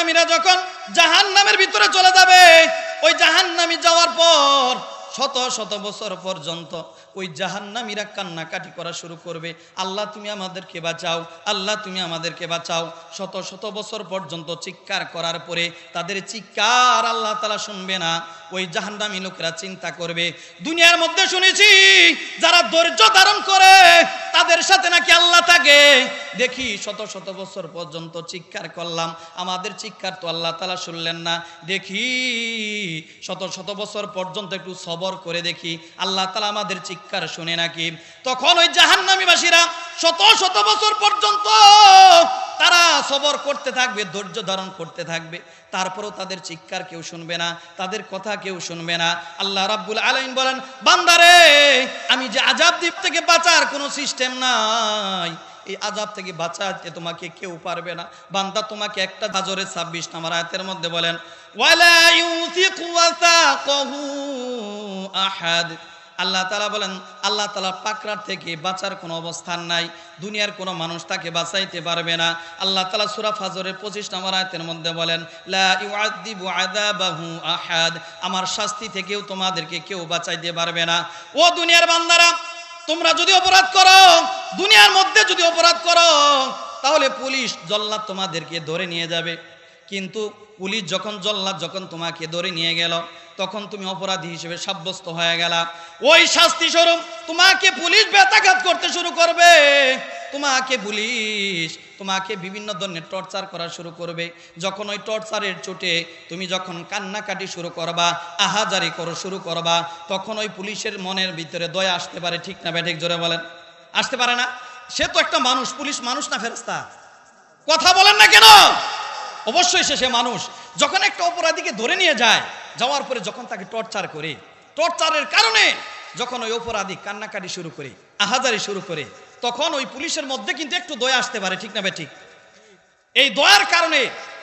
জাহান্নামীরা যখন জাহান্নামের ভিতরে চলে যাবে, ওই জাহান্নামী যাওয়ার পর শত শত বছর পর্যন্ত ওই জাহান্নামীরা কান্নাকাটি করা শুরু করবে। আল্লাহ তুমি আমাদেরকে বাঁচাও, আল্লাহ তুমি আমাদেরকে বাঁচাও। শত শত বছর পর্যন্ত চিৎকার করার পরে তাদের চিৎকার আল্লাহ তালা শুনবে না। ওই জাহান্নামী লোকেরা চিন্তা করবে, দুনিয়ার মধ্যে শুনেছি যারা ধৈর্য ধারণ করে তাদের সাথে নাকি আল্লাহ থাকে? দেখি শত শত বছর পর্যন্ত চিৎকার করলাম। আমাদের চিৎকার তো আল্লাহ তালা শুনলেন না। দেখি শত শত বছর পর্যন্ত একটু সবর করে দেখি আল্লাহ তালা আমাদের চিৎকার শুনে নাকি। তখন ওই জাহান্নামীবাসীরা শত শত বছর পর্যন্ত তারা সবর করতে থাকবে, ধৈর্য ধারণ করতে থাকবে। তারপরও তাদের চিৎকার কেউ শুনবে না, তাদের কথা কেউ শুনবে না। আল্লাহ রাব্বুল আলামিন বলেন, বান্দারে, আমি যে আজাব দ্বীপ থেকে বাঁচার কোনো সিস্টেম নাই। এই আজাব থেকে বাঁচাতে তোমাকে কেউ পারবে না। বান্দা তোমাকে একটা হাজরের ছাব্বিশ নাম্বার আয়াতের মধ্যে বলেন আল্লাহ তালা বলেন, আল্লাহ তালা পাকড়ার থেকে বাঁচার কোনো অবস্থান নাই। দুনিয়ার কোনো মানুষ তাকে বাঁচাইতে পারবে না। আল্লাহ তালা সুরা ফাজরের পঁচিশ নম্বর আয়তের মধ্যে বলেন আমার শাস্তি থেকেও তোমাদেরকে কেউ বাঁচাইতে পারবে না। ও দুনিয়ার বান্দারা তোমরা যদি অপরাধ করো, দুনিয়ার মধ্যে যদি অপরাধ করো, তাহলে পুলিশ জল্লাদ তোমাদেরকে ধরে নিয়ে যাবে। কিন্তু পুলিশ যখন জল্লাদ যখন তোমাকে ধরে নিয়ে গেল, তখন তুমি অপরাধী হিসেবে সাব্যস্ত হয়ে গেলা। ওই শাস্তি স্বরূপ তোমাকে পুলিশ বেতাঘাত করতে শুরু করবে। তোমাকে পুলিশ, তোমাকে বিভিন্ন ধরনের টর্চার করা শুরু করবে। যখন ওই টর্চারের চোটে তুমি যখন কান্নাকাটি শুরু করবা, আহাজারি করো শুরু করবা, তখন ওই পুলিশের মনের ভিতরে দয়া আসতে পারে, ঠিক না ব্যাঠিক জোরে বলেন। আসতে পারে না? সে তো একটা মানুষ, পুলিশ মানুষ না ফেরস্তা কথা বলেন না কেন? অবশ্যই সে সে মানুষ। যখন একটা অপরাধীকে ধরে নিয়ে যায়, যাওয়ার পরে যখন তাকে টর্চার করে, টর্চারের কারণে যখন ওই অপরাধী কান্নাকাটি শুরু করে আহাজারি শুরু করে, তখন ওই পুলিশের মধ্যে কিন্তু একটু দয়া আসতে পারে, ঠিক না ঠিক? এই দয়ার কারণে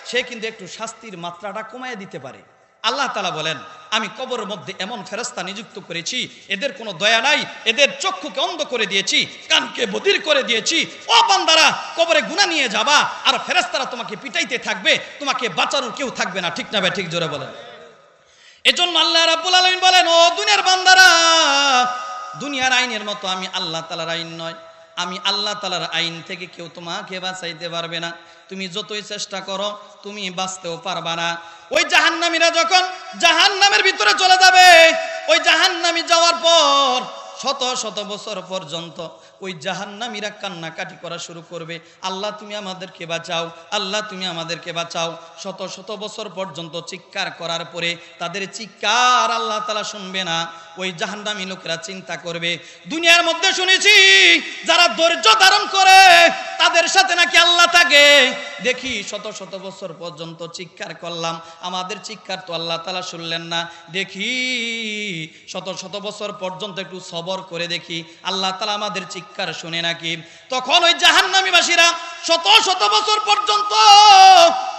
সে কিন্তু একটু শাস্তির মাত্রাটা কমায় দিতে পারে। আল্লাহ তালা বলেন, আমি কবরের মধ্যে এমন ফেরস্তা নিযুক্ত করেছি, এদের কোনো দয়া নাই, এদের চক্ষুকে অন্ধ করে দিয়েছি, কানকে বদির করে দিয়েছি। ও বান্দারা, কবরে গুণা নিয়ে যাবা, আর ফেরেস্তারা তোমাকে পিটাইতে থাকবে, তোমাকে বাঁচানোর কেউ থাকবে না, ঠিক না ঠিক জোরে বলেন। এজন্য আল্লাহ রাব্বুল আলামিন বলেন দুনিয়ার আইনের মতো আমি আল্লাহ তালার আইন নয়। আমি আল্লাহ তালার আইন থেকে কেউ তোমাকে বাঁচাইতে পারবে না। তুমি যতই চেষ্টা করো, তুমি বাঁচতেও পারবা না। ওই জাহান্নামীরা যখন জাহান্নামের ভিতরে চলে যাবে, ওই জাহান্নামী যাওয়ার পর শত শত বছর পর্যন্ত ওই জাহান্নামীরা কান্নাকাটি করা শুরু করবে। আল্লাহ তুমি আমাদেরকে বাঁচাও, আল্লাহ তুমি আমাদেরকে বাঁচাও। শত শত বছর পর্যন্ত চিৎকার করার পরে তাদের চিৎকার আল্লাহ তালা শুনবে না। ওই জাহান্নামী লোকেরা চিন্তা করবে, দুনিয়ার মধ্যে শুনেছি যারা ধৈর্য ধারণ করে তাদের সাথে নাকি আল্লাহ থাকে? দেখি শত শত বছর পর্যন্ত চিৎকার করলাম। আমাদের চিৎকার তো আল্লাহ তালা শুনলেন না। দেখি শত শত বছর পর্যন্ত একটু সবর করে দেখি আল্লাহ তালা আমাদের চিৎকার শুনে নাকি। তখন ওই জাহান্নামীবাসীরা শত শত বছর পর্যন্ত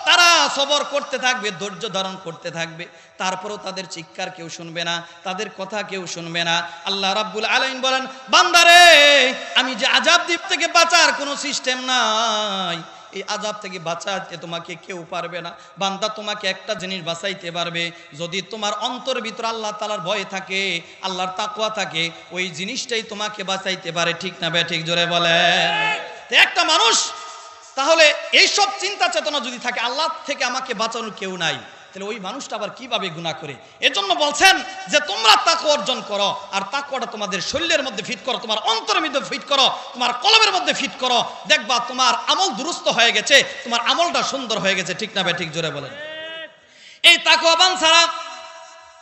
তারা সবর করতে থাকবে, ধৈর্য ধারণ করতে থাকবে। তারপরেও তাদের চিৎকার কেউ শুনবে না, তাদের কথা কেউ শুনবে না। আল্লাহ রাব্বুল আলামিন বলেন, বান্দারে, আমি যে আজাব দ্বীপ থেকে বাঁচার কোনো সিস্টেম নাই। এই আজাব থেকে বাঁচাতে তোমাকে কেউ পারবে না। বান্দা তোমাকে একটা জিনিস বাঁচাইতে পারবে। যদি তোমার অন্তর ভিতর আল্লাহ তালার ভয় থাকে, আল্লাহর তাকুয়া থাকে, ওই জিনিসটাই তোমাকে বাঁচাইতে পারে। ঠিক না বে ঠিক জোরে বলেন। একটা মানুষ তাহলে এই সব চিন্তা চেতনা যদি থাকে, আল্লাহ থেকে আমাকে বাঁচানোর কেউ নাই। তাহলে ওই মানুষটা আবার কীভাবে গুণা করে? এজন্য বলছেন যে, তোমরা তাকু অর্জন করো, আর তাকুয়াটা তোমাদের শরীরের মধ্যে ফিট করো, তোমার অন্তরের মধ্যে ফিট করো, তোমার কলমের মধ্যে ফিট করো। দেখবা তোমার আমল দুরুস্ত হয়ে গেছে, তোমার আমলটা সুন্দর হয়ে গেছে, ঠিক না ভাই? ঠিক জোরে বলেন। এই তাকুয়াবান ছাড়া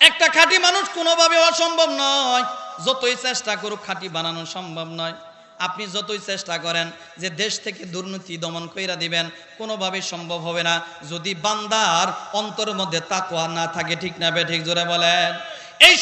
একটা খাঁটি মানুষ কোনোভাবে অসম্ভব নয়। যতই চেষ্টা করুক, খাঁটি বানানো সম্ভব নয়। আপনি যতই চেষ্টা করেন যে দেশ থেকে দুর্নীতি দমন কইরা দিবেন, কোনোভাবেই সম্ভব হবে না। যদি বান্দার অন্তর মধ্যে তাকোয়া না থাকে, ঠিক না বে, ঠিক জোরে বলেন। এই